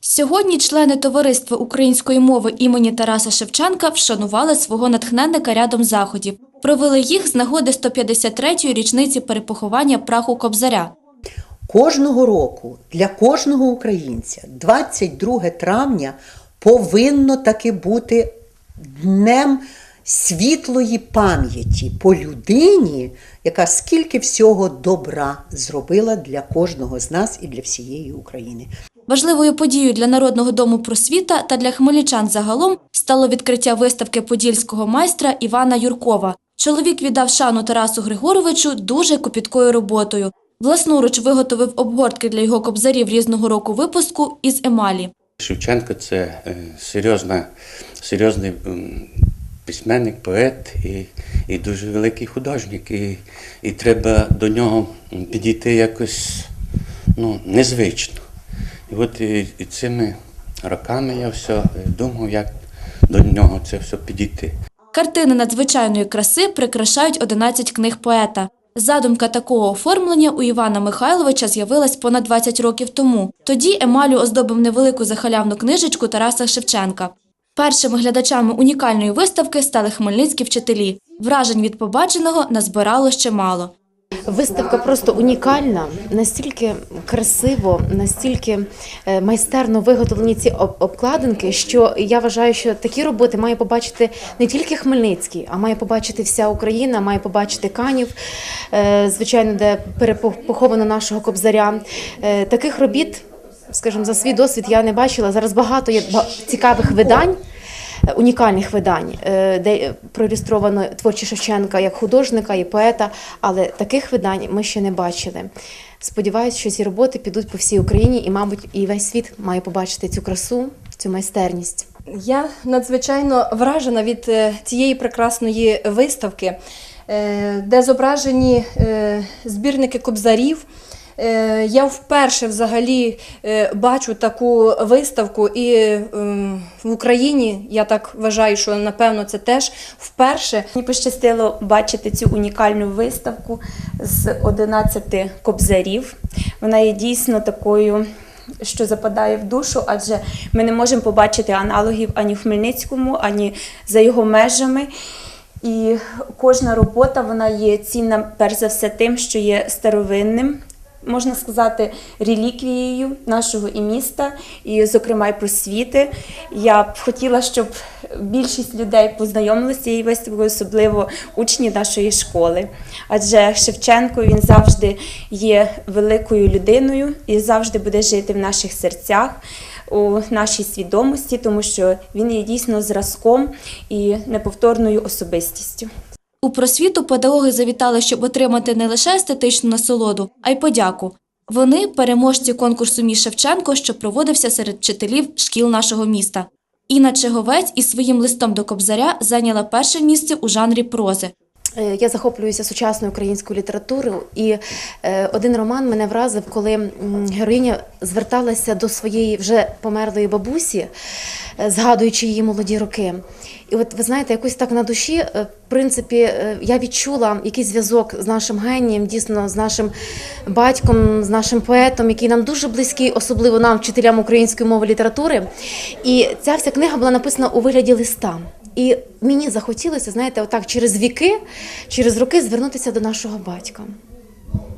Сьогодні члени товариства української мови імені Тараса Шевченка вшанували свого натхненника рядом заходів. Провели їх з нагоди 153-ї річниці перепоховання праху Кобзаря. Кожного року для кожного українця 22 травня повинно таки бути днем світлої пам'яті по людині, яка скільки всього добра зробила для кожного з нас і для всієї України. Важливою подією для Народного дому просвіта та для хмельничан загалом стало відкриття виставки подільського майстра Івана Юркова. Чоловік віддав шану Тарасу Григоровичу дуже копіткою роботою. Власноруч виготовив обгортки для його кобзарів різного року випуску із емалі. Шевченко це е, серйозна, серйозний письменник, поет і, і дуже великий художник. І, і треба до нього підійти якось ну, незвично. І от і, цими роками я все е, думав, як до нього це все підійти. Картини надзвичайної краси прикрашають 11 книг поета. Задумка такого оформлення у Івана Михайловича з'явилась понад 20 років тому. Тоді емалю оздобив невелику захалявну книжечку Тараса Шевченка. Першими глядачами унікальної виставки стали хмельницькі вчителі. Вражень від побаченого назбирало ще мало. Виставка просто унікальна, настільки красиво, настільки е, майстерно виготовлені ці обкладинки, що я вважаю, що такі роботи має побачити не тільки Хмельницький, а має побачити вся Україна, має побачити Канів, е, звичайно, де перепоховано нашого кобзаря. Е, Таких робіт, скажімо, за свій досвід я не бачила. Зараз багато є цікавих видань унікальних видань, е, де е, проілюстровано творчі Шевченка як художника і поета, але таких видань ми ще не бачили. Сподіваюсь, що ці роботи підуть по всій Україні, і, мабуть, і весь світ має побачити цю красу, цю майстерність. Я надзвичайно вражена від е, цієї прекрасної виставки, е, де зображені е, збірники кобзарів. Е, Я вперше взагалі е, бачу таку виставку, і е, в Україні я так вважаю, що напевно це теж вперше. Мені пощастило бачити цю унікальну виставку з 11 кобзарів. Вона є дійсно такою, що западає в душу, адже ми не можемо побачити аналогів ані в Хмельницькому, ані за його межами. І кожна робота вона є цінна перш за все тим, що є старовинним. Можна сказати, реліквією нашого і міста, і, зокрема, і просвіти. Я б хотіла, щоб більшість людей познайомилися з цією виставкою, особливо учні нашої школи. Адже Шевченко він завжди є великою людиною і завжди буде жити в наших серцях, у нашій свідомості, тому що він є дійсно зразком і неповторною особистістю. У просвіту педагоги завітали, щоб отримати не лише естетичну насолоду, а й подяку. Вони переможці конкурсу «Мій Шевченко, що проводився серед вчителів шкіл нашого міста. Інна Чеговець із своїм листом до Кобзаря зайняла перше місце у жанрі прози. Е, Я захоплююся сучасною українською літературою, і е, один роман мене вразив, коли героїня зверталася до своєї вже померлої бабусі, е, згадуючи її молоді роки. І от ви знаєте, якось так на душі, в принципі, я відчула якийсь зв'язок з нашим генієм, дійсно з нашим батьком, з нашим поетом, який нам дуже близький, особливо нам, вчителям української мови літератури. І ця вся книга була написана у вигляді листа. І мені захотілося, знаєте, отак через віки, через роки звернутися до нашого батька,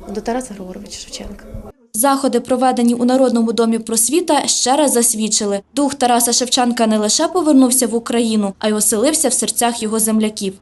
до Тараса Григоровича Шевченка. Заходи, проведені у Народному домі просвіта, ще раз засвідчили. Дух Тараса Шевченка не лише повернувся в Україну, а й оселився в серцях його земляків.